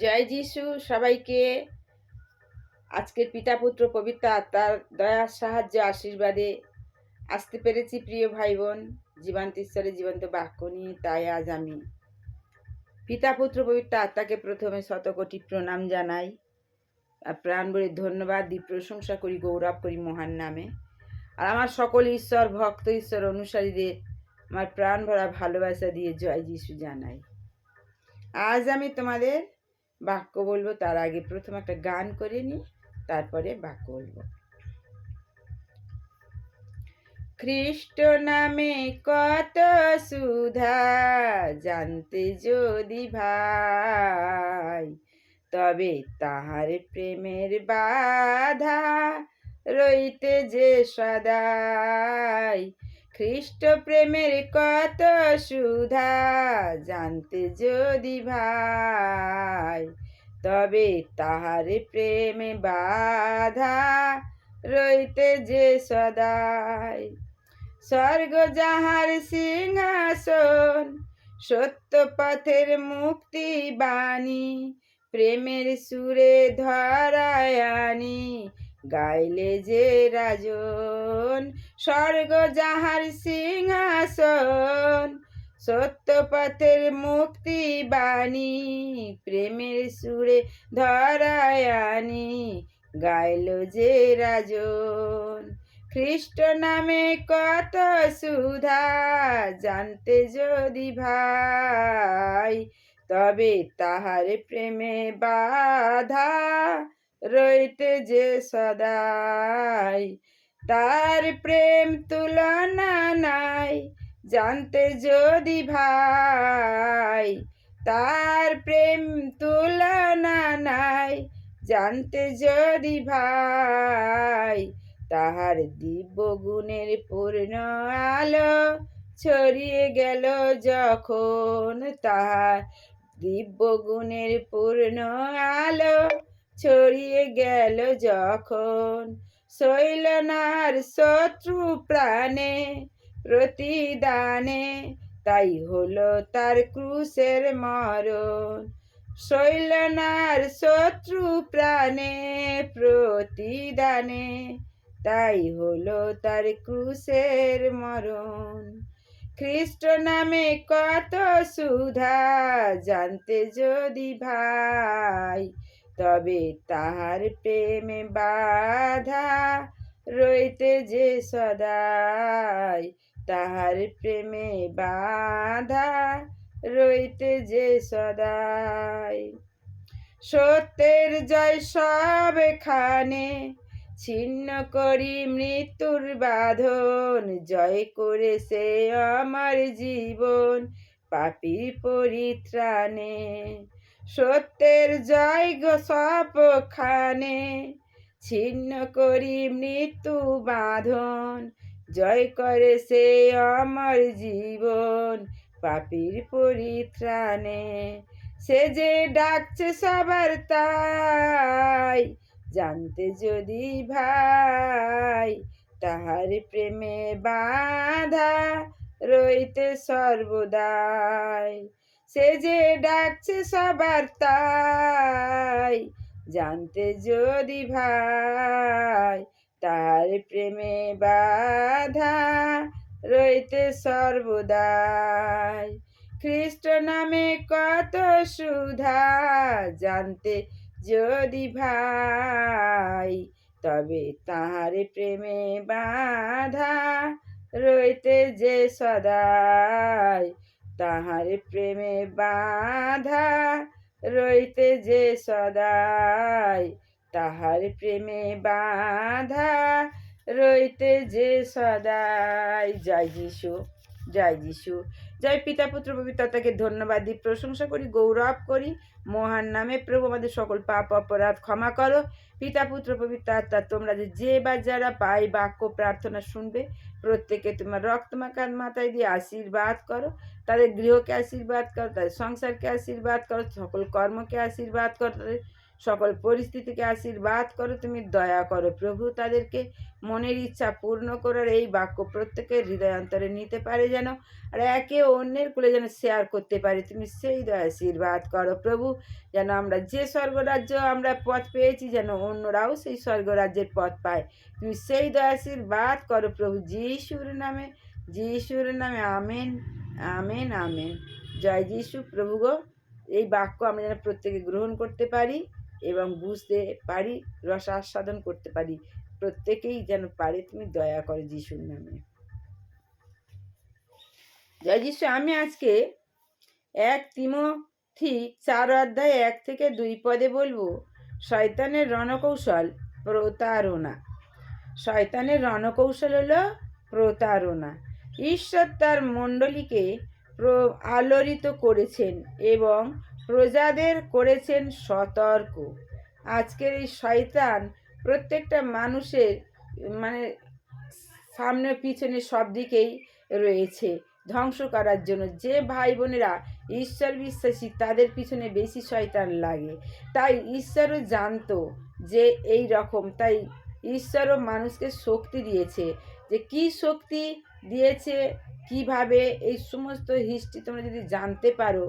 জয় যিশু সবাইকে। আজকের পিতা পুত্র পবিত্র আত্মার দয়ার সাহায্য আশীর্বাদে। আসতে পেরেছি প্রিয় ভাই বোন জীবন্ত ঈশ্বরের জীবন্ত বাক্য নিয়ে, তাই আজ আমি পিতা পুত্র পবিত্র আত্মাকে প্রথমে শতকোটি প্রণাম জানাই। আর প্রাণ ভরে ধন্যবাদ দিই প্রশংসা করি, গৌরব করি মহান নামে। আর আমার সকল ঈশ্বর, ভক্ত, ঈশ্বর অনুসারীদের আমার প্রাণ ভরা ভালোবাসা দিয়ে জয় যিশু জানাই। আজ আমি তোমাদের বাক্য বলব, তার আগে প্রথম একটা গান করে নি, তারপরে বাক্য বলব। খ্রিস্ট নামে কত সুধা জানতে যদি ভাই, তবে তাহার প্রেমের বাধা রইতে যে সদাই। খ্রিস্ট প্রেমের কত সুধা জানতে যদি ভাই, তবে তাহার প্রেমে বাধা রইতে যে সদাই। স্বর্গ যাহার সিংহাসন, সত্য পথের মুক্তি বাণী, প্রেমের সুরে ধরায় আনি গাইলে যে রাজন, স্বর্গ যাহার সিংহাসন সত্য পথের মুক্তি বাণী প্রেমের সুরে ধরায় আনি। গাইল যে রাজন খ্রিস্ট নামে কত সুধা জানতে যদি ভাই, তবে তাহার প্রেমে বাধা রইতে যে সদাই, তার প্রেম তুলনা নাই, জানতে যদি ভাই, তার প্রেম তুলনা নাই, জানতে যদি ভাই, তাহার দিব্য গুণের পূর্ণ আলো ছড়িয়ে গেল যখন, তাহার দিব্য গুণের পূর্ণ আলো ছড়িয়ে গেল যখন। শৈলনার শত্রু প্রাণে প্রতিদানে, তাই হলো তার ক্রুশের মরণ। শৈলনার শত্রু প্রাণে প্রতিদানে, তাই হলো তার ক্রুশের মরণ। খ্রিস্ট নামে কত সুধা জানতে যদি ভাই তবে তাহার প্রেমে বাধা রইতে যে সদাই, তাহার প্রেমে বাধা রইতে যে সদাই। সত্যের জয় সব খানে ছিন্ন করি মৃত্যুর বাঁধন, জয় করেছে আমার জীবন পাপি পরিত্রাণে। সত্যের জয় গো সপখানে ছিন্ন করি মৃত্যু বাঁধন, জয় করে সে আমার জীবন পাপির পরিত্রাণে। সে যে ডাকছে সবার তাই, জানতে যদি ভাই, তাহার প্রেমে বাধা রইতে সর্বদাই। সে যে ডাকছে সবার তাই, জানতে যদি ভাই তার প্রেমে বাধা রইতে সর্বদাই। খ্রিস্ট নামে কত সুধা জানতে যদি ভাই, তবে তাহার প্রেমে বাধা রইতে যে সদাই। তাহার প্রেমে বাঁধা রইতে যে সদাই, তাহার প্রেমে বাঁধা রইতে যে সদাই। জয় যিশু জয় যিশু। জয় পিতা পুত্র পবিত্রতাকে ধন্যবাদ দিই, প্রশংসা করি, গৌরব করি। মহান নামে প্রভু আমাদের সকল পাপ অপরাধ ক্ষমা করো। পিতা পুত্র পবিত্র আত্মা, তোমরা যে বা যারা পাই বাক্য প্রার্থনা শুনবে, প্রত্যেকে তোমার রক্তমাকার মাথায় দিয়ে আশীর্বাদ করো। তাদের গৃহকে আশীর্বাদ করো, তাদের সংসারকে আশীর্বাদ করো, সকল কর্মকে আশীর্বাদ করো, তাদের সকল পরিস্থিতিকে আশীর্বাদ করো, তুমি দয়া করো। প্রভু তাদেরকে মনের ইচ্ছা পূর্ণ করার এই বাক্য প্রত্যেকের হৃদয়ান্তরে নিতে পারে যেন, আর একে অন্যের কুলে যেন শেয়ার করতে পারি। তুমি সেই দয়া আশীর্বাদ করো প্রভু, যেন আমরা যে স্বর্গরাজ্য আমরা পথ পেয়েছি, যেন অন্যরাও সেই স্বর্গরাজ্যের পথ পায়। তুমি সেই দয়া আশীর্বাদ করো প্রভু, যিশুর নামে যিশুর নামে, আমেন আমেন আমেন। জয় যিশু প্রভু গো। এই বাক্য আমরা যেন প্রত্যেকে গ্রহণ করতে পারি। এবং বুঝতে পারি, রস আস্বাদন করতে পারি। প্রত্যেকেই যেন পারে, তুমি দয়া করে যিশুর নামে। জয় যিশু, আমি আজকে এক তিমথি চার অধ্যায় এক থেকে দুই পদে বলব, শয়তানের রণকৌশল প্রতারণা। শয়তানের রণকৌশল হলো প্রতারণা। ঈশ্বর তার মণ্ডলীকে আলোড়িত করেছেন এবং প্রজাদের করেছেন সতর্ক। আজকের এই শয়তান প্রত্যেকটা মানুষের মানে সামনে পিছনে সব দিকেই রয়েছে, ধ্বংস করার জন্য। যে ভাই বোনেরা ঈশ্বর বিশ্বাসী, তাদের পিছনে বেশি শয়তান লাগে। তাই ঈশ্বরও জানতো যে এই রকম, তাই ঈশ্বরও মানুষকে শক্তি দিয়েছে। যে কি শক্তি দিয়েছে, কীভাবে এই সমস্ত হিস্ট্রি তোমরা যদি জানতে পারো,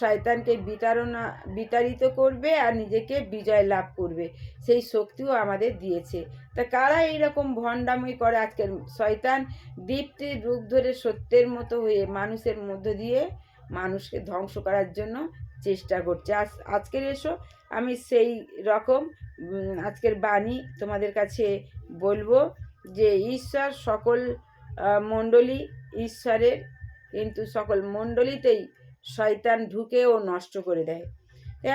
শয়তানকে বিতাড়না, বিতাড়িত করবে আর নিজেকে বিজয় লাভ করবে। সেই শক্তিও আমাদের দিয়েছে। তা কারা এইরকম ভণ্ডামি করে আজকের শয়তান? দীপ্তির রূপ ধরে সত্যের মতো হয়ে মানুষের মধ্য দিয়ে মানুষকে ধ্বংস করার জন্য চেষ্টা করছে। আজ, আজকের এসো, আমি সেই রকম আজকের বাণী তোমাদের কাছে বলব। যে ঈশ্বর সকল মণ্ডলী ঈশ্বরের, কিন্তু সকল মণ্ডলীতেই শয়তান ঢুকে ও নষ্ট করে দেয়।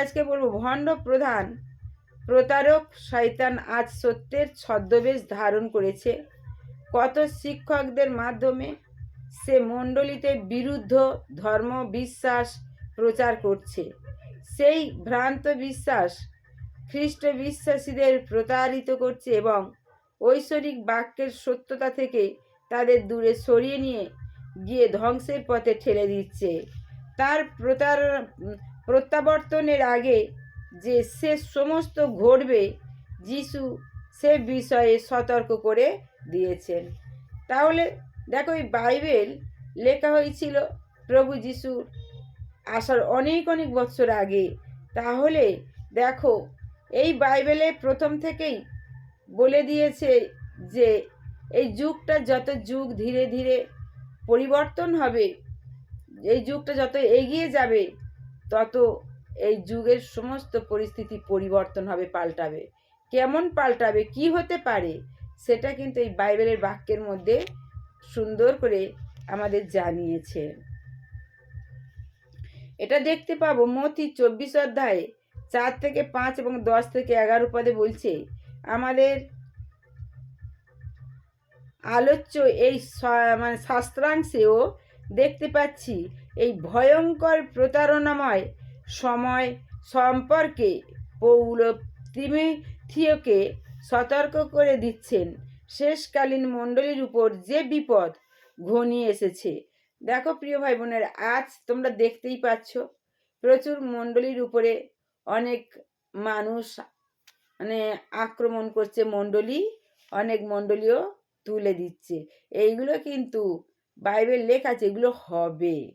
আজকে বলব, ভণ্ড প্রধান, প্রতারক শয়তান আজ সত্যের ছদ্মবেশ ধারণ করেছে। কত শিক্ষকদের মাধ্যমে সে মণ্ডলীতে বিরুদ্ধ ধর্ম বিশ্বাস প্রচার করছে। সেই ভ্রান্ত বিশ্বাস খ্রিস্ট বিশ্বাসীদের প্রতারিত করছে এবং ঐশ্বরিক বাক্যের সত্যতা থেকে তাদের দূরে সরিয়ে নিয়ে গিয়ে ধ্বংসের পথে ঠেলে দিচ্ছে। তার প্রতার, প্রত্যাবর্তনের আগে যে সে সমস্ত ঘটবে, যিশু সে বিষয়ে সতর্ক করে দিয়েছেন। তাহলে দেখো এই বাইবেল লেখা হয়েছিল প্রভু যিশুর আসার অনেক অনেক বছর আগে। তাহলে দেখো এই বাইবেলে প্রথম থেকেই বলে দিয়েছে যে, এই যুগটা যত যুগ ধীরে ধীরে পরিবর্তন হবে, এই যুগটা যত এগিয়ে যাবে, তত এই যুগের সমস্ত পরিস্থিতি পরিবর্তন হবে, পাল্টাবে। কেমন পাল্টাবে, কি হতে পারে, সেটা কিন্তু এই বাইবেলের বাক্যের মধ্যে সুন্দর করে আমাদের জানিয়েছে। এটা দেখতে পাবো, মতি চব্বিশ অধ্যায়ে চার থেকে পাঁচ এবং দশ থেকে এগারো পদে বলছে আমাদের আলোচ্য এই মানে শাস্ত্রাংশেও দেখতে পাচ্ছি এই ভয়ঙ্কর প্রতারণাময় সময় সম্পর্কে পৌল তিমিথিওকে সতর্ক করে দিচ্ছেন। শেষকালীন মণ্ডলীর উপর যে বিপদ ঘনিয়ে এসেছে। দেখো প্রিয় ভাই বোনের আজ তোমরা দেখতেই পাচ্ছ, প্রচুর মণ্ডলীর উপরে অনেক মানুষ মানে আক্রমণ করছে মণ্ডলী, অনেক মণ্ডলীও তুলে দিচ্ছে। এইগুলো কিন্তু বাইবেল লেখা আছে, এগুলো হবে।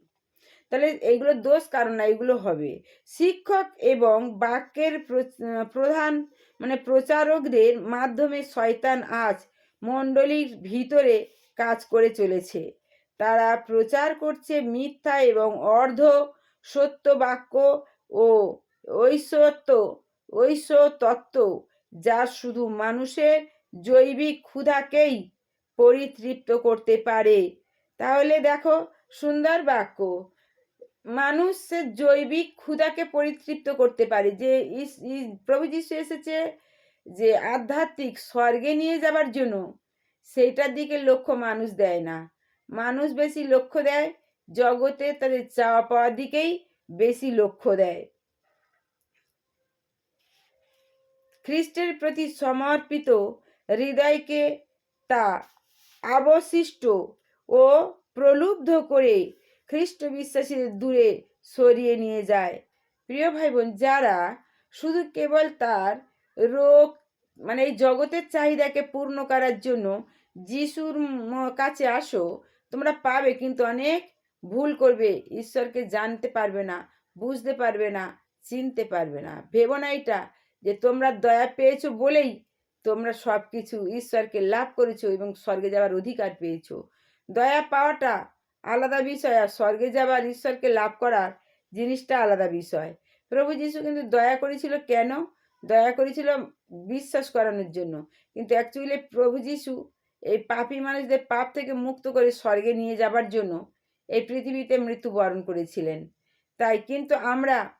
তাহলে এইগুলো দোষ কারণ না, এগুলো হবে। শিক্ষক এবং বাক্যের প্র- প্রধান মানে প্রচারকদের মাধ্যমে শয়তান আজ মণ্ডলীর ভিতরে কাজ করে চলেছে। তারা প্রচার করছে মিথ্যা এবং অর্ধ সত্য বাক্য ও ঐশ্বত্য ঐশ্ব তত্ত্ব, যা শুধু মানুষের জৈবিক ক্ষুধাকেই পরিতৃপ্ত করতে পারে। তাহলে দেখো, সুন্দর বাক্য। মানুষের জৈবিক ক্ষুধাকে পরিতৃপ্ত করতে পারে। যে প্রভু যিশু এসেছে যে আধ্যাত্মিক স্বর্গে নিয়ে যাবার জন্য। সেইটার দিকে লক্ষ্য মানুষ দেয় না। মানুষ বেশি লক্ষ্য দেয়, জগতে তাদের চাওয়া পাওয়ার দিকেই বেশি লক্ষ্য দেয়। খ্রিস্টের প্রতি সমর্পিত হৃদয়কে তা অবশিষ্ট ও প্রলুব্ধ করে খ্রিস্ট বিশ্বাসীদের দূরে সরিয়ে নিয়ে যায়। প্রিয় ভাই বোন যারা শুধু কেবল তার রোগ মানে এই জগতের চাহিদাকে পূর্ণ করার জন্য যিশুর কাছে আসো, তোমরা পাবে, কিন্তু অনেক ভুল করবে। ঈশ্বরকে জানতে পারবে না, বুঝতে পারবে না, চিনতে পারবে না। ভেবো না এটা। যে তোমরা দয়া পেয়েছ বলেই তোমরা সব কিছু ঈশ্বরকে লাভ করেছ এবং স্বর্গে যাওয়ার অধিকার পেয়েছ। দয়া পাওয়াটা আলাদা বিষয় আর স্বর্গে যাবার ঈশ্বরকে লাভ করার জিনিসটা আলাদা বিষয়। প্রভু যিশু কিন্তু দয়া করেছিল কেন? দয়া করেছিল বিশ্বাস করানোর জন্য। কিন্তু অ্যাকচুয়ালি প্রভু যিশু এই পাপী মানুষদের পাপ থেকে মুক্ত করে স্বর্গে নিয়ে যাবার জন্য এই পৃথিবীতে মৃত্যুবরণ করেছিলেন। তাই কিন্তু আমরা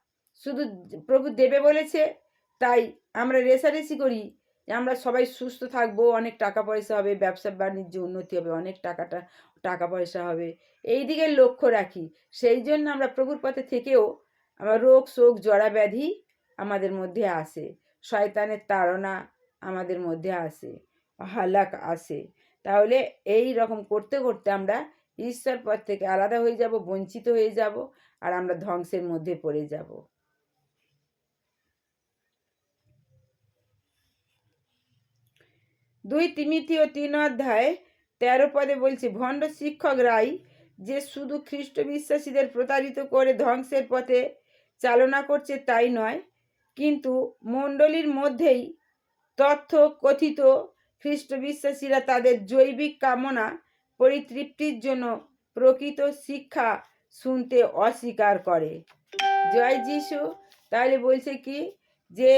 শুধু প্রভু দেবে বলেছে তাই আমরা রেসারেসি করি আমরা সবাই সুস্থ থাকব, অনেক টাকা পয়সা হবে, ব্যবসা বাণিজ্য উন্নতি হবে, অনেক টাকাটা, টাকা পয়সা হবে। এই দিকে লক্ষ্য রাখি। সেই জন্য আমরা প্রভুর পথে থেকেও আমার রোগ, শোক জড়া ব্যাধি আমাদের মধ্যে আসে। শয়তানের তাড়না আমাদের মধ্যে আসে হালাক আসে। তাহলে এই রকম করতে করতে আমরা ঈশ্বর পথ থেকে আলাদা হয়ে যাব, বঞ্চিত হয়ে যাব, আর আমরা ধ্বংসের মধ্যে পড়ে যাব। দুই তিমিতি ও তিন অধ্যায় তেরো পদে বলছে, ভণ্ড শিক্ষকরাই যে শুধু খ্রিস্ট বিশ্বাসীদের প্রতারিত করে ধ্বংসের পথে চালনা করছে তাই নয়, কিন্তু মণ্ডলীর মধ্যেই তথ্য কথিত খ্রিস্ট বিশ্বাসীরা তাদের জৈবিক কামনা পরিতৃপ্তির জন্য প্রকৃত শিক্ষা শুনতে অস্বীকার করে। জয় যিশু। তাহলে বলছে কি যে,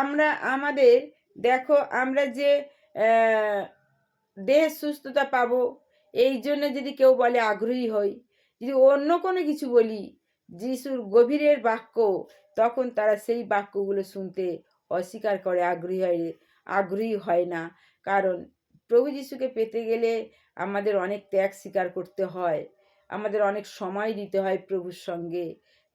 আমরা, আমাদের, দেখো, আমরা যে দেহের সুস্থতা পাবো। এই জন্য যদি কেউ বলে আগ্রহী হই, যদি অন্য কোনো কিছু বলি, যিশুর গভীরের বাক্য, তখন তারা সেই বাক্যগুলো শুনতে অস্বীকার করে, আগ্রহী হয় আগ্রহী হয় না। কারণ প্রভু যিশুকে পেতে গেলে আমাদের অনেক ত্যাগ স্বীকার করতে হয়। আমাদের অনেক সময় দিতে হয় প্রভুর সঙ্গে।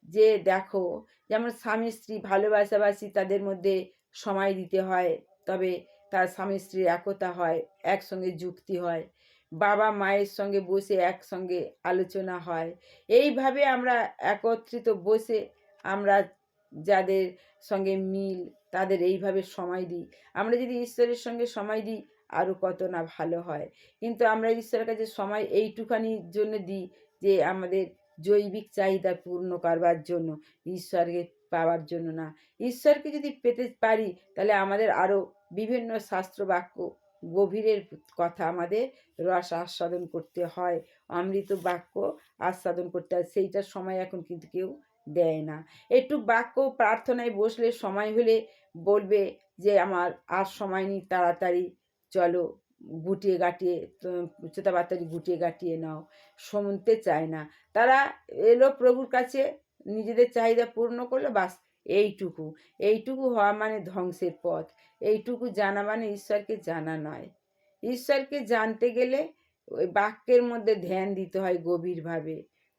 যে দেখো, যেমন স্বামী স্ত্রী ভালোবাসাবাসি তাদের মধ্যে সময় দিতে হয়, তবে তার স্বামী স্ত্রীর একতা হয়, একসঙ্গে যুক্তি হয়, বাবা মায়ের সঙ্গে বসে একসঙ্গে আলোচনা হয়। এইভাবে আমরা একত্রিত বসে আমরা যাদের সঙ্গে মিল, তাদের এইভাবে সময় দিই। আমরা যদি ঈশ্বরের সঙ্গে সময় দিই, আরও কত না ভালো হয়। কিন্তু আমরা ঈশ্বরের কাছে সময় এইটুখানির জন্য দিই যে আমাদের জৈবিক চাহিদা পূর্ণ করবার জন্য, ঈশ্বরকে পাওয়ার জন্য না। ঈশ্বরকে যদি পেতে পারি, তাহলে আমাদের আরও বিভিন্ন শাস্ত্র বাক্য গভীরের কথা আমাদের রস আস্বাদন করতে হয়, অমৃত বাক্য আস্বাদন করতে হয়, সেইটার সময় এখন কিন্তু কেউ দেয় না। একটু বাক্য প্রার্থনায় বসলে সময় হলে বলবে যে, আমার আর সময় নেই, তাড়াতাড়ি চলো, গুটিয়ে গাটিয়ে চোতা বাতারি গুটিয়ে গাটিয়ে নাও। শুনতে চায় না। তারা এলো প্রভুর কাছে, নিজেদের চাহিদা পূর্ণ করল, বাস এইটুকু এইটুকু হওয়া মানে ধ্বংসের পথ। এইটুকু জানা মানে ঈশ্বরকে জানা নয়। ঈশ্বরকে জানতে গেলে ওই বাক্যের মধ্যে ধ্যান দিতে হয় গভীরভাবে।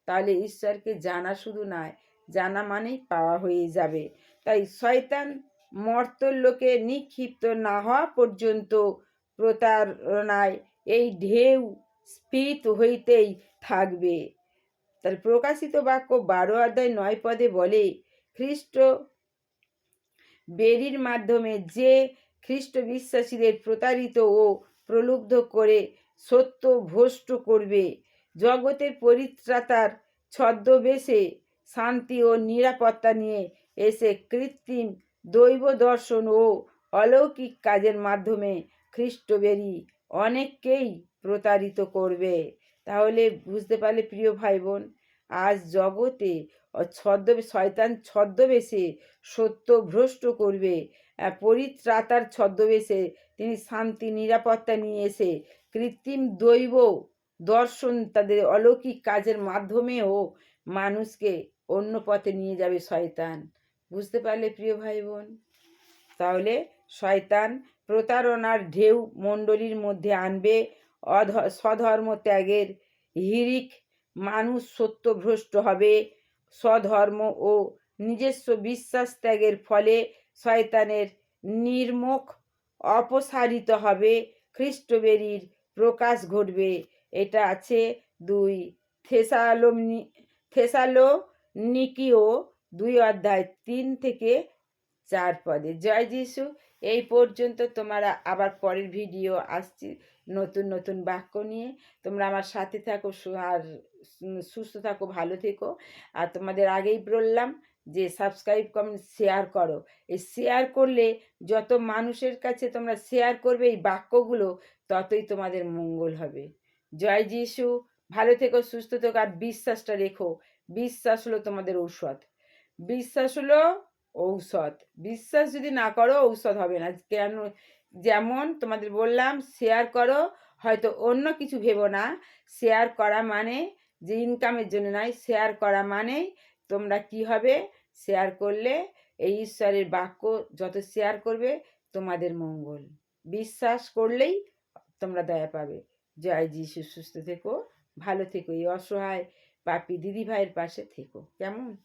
তাহলে ঈশ্বরকে জানা শুধু নয়, জানা মানেই পাওয়া হয়ে যাবে। তাই শয়তান মর্তর লোকে নিক্ষিপ্ত না হওয়া পর্যন্ত প্রতারণায় এই ঢেউ স্ফীত হইতেই থাকবে। তার প্রকাশিত বাক্য বারো অধ্যায় নয় পদে বলে খ্রিস্ট বেরির মাধ্যমে যে খ্রিস্ট বিশ্বাসীদের প্রতারিত ও প্রলুব্ধ করে সত্য ভ্রষ্ট করবে, জগতের পরিত্রাতার ছদ্মবেশে শান্তি ও নিরাপত্তা নিয়ে এসে কৃত্রিম দৈব দর্শন ও অলৌকিক কাজের মাধ্যমে খ্রিস্টবেরি অনেককেই প্রতারিত করবে। তাহলে বুঝতে পারলে প্রিয় ভাই বোন আজ জগতে ছদ্ম শয়তান ছদ্মবেশে সত্য ভ্রষ্ট করবে। পরিত্রাতার ছদ্মবেশে তিনি শান্তি, নিরাপত্তা নিয়ে এসে কৃত্রিম দৈব দর্শন তাদের অলৌকিক কাজের মাধ্যমেও মানুষকে অন্য পথে নিয়ে যাবে শয়তান। বুঝতে পারলে প্রিয় ভাই বোন তাহলে শয়তান প্রতারণার ঢেউ মণ্ডলীর মধ্যে আনবে। অধ, স্বধর্ম ত্যাগের হিরিক মানুষ সত্যভ্রষ্ট হবে। স্বধর্ম ও নিজস্ব বিশ্বাস ত্যাগের ফলে শয়তানের নির্মুখ অপসারিত হবে। খ্রিস্টবেরির প্রকাশ ঘটবে। এটা আছে দুই থেসালোমনি থেসালো নিকিও দুই অধ্যায় তিন থেকে চার পদে। জয় যিশু। এই পর্যন্ত তোমরা আবার পরের ভিডিও আসছি। নতুন নতুন বাক্য নিয়ে। তোমরা আমার সাথে থাকো আর সুস্থ থাকো, ভালো থেকো। আর তোমাদের আগেই বললাম যে সাবস্ক্রাইব কমেন্ট শেয়ার করো। এই শেয়ার করলে যত মানুষের কাছে তোমরা শেয়ার করবে এই বাক্যগুলো, ততই তোমাদের মঙ্গল হবে। জয় যিশু। ভালো থেকো, সুস্থ থেকো, আর বিশ্বাসটা রেখো। বিশ্বাস হলো তোমাদের ঔষধ। বিশ্বাস হলো ঔষধ। বিশ্বাস যদি না করো, ঔষধ হবে না। কেন যেমন তোমাদের বললাম শেয়ার করো, হয়তো অন্য কিছু ভেবো না। শেয়ার করা মানে যে ইনকামের জন্য নয় শেয়ার করা মানেই তোমরা কি হবে? শেয়ার করলে এই ঈশ্বরের বাক্য যত শেয়ার করবে, তোমাদের মঙ্গল। বিশ্বাস করলেই তোমরা দয়া পাবে। জয় যিশু। সুস্থ থেকো, ভালো থেকো, এই অসহায় পাপি দিদি ভাইয়ের পাশে থেকো। কেমন?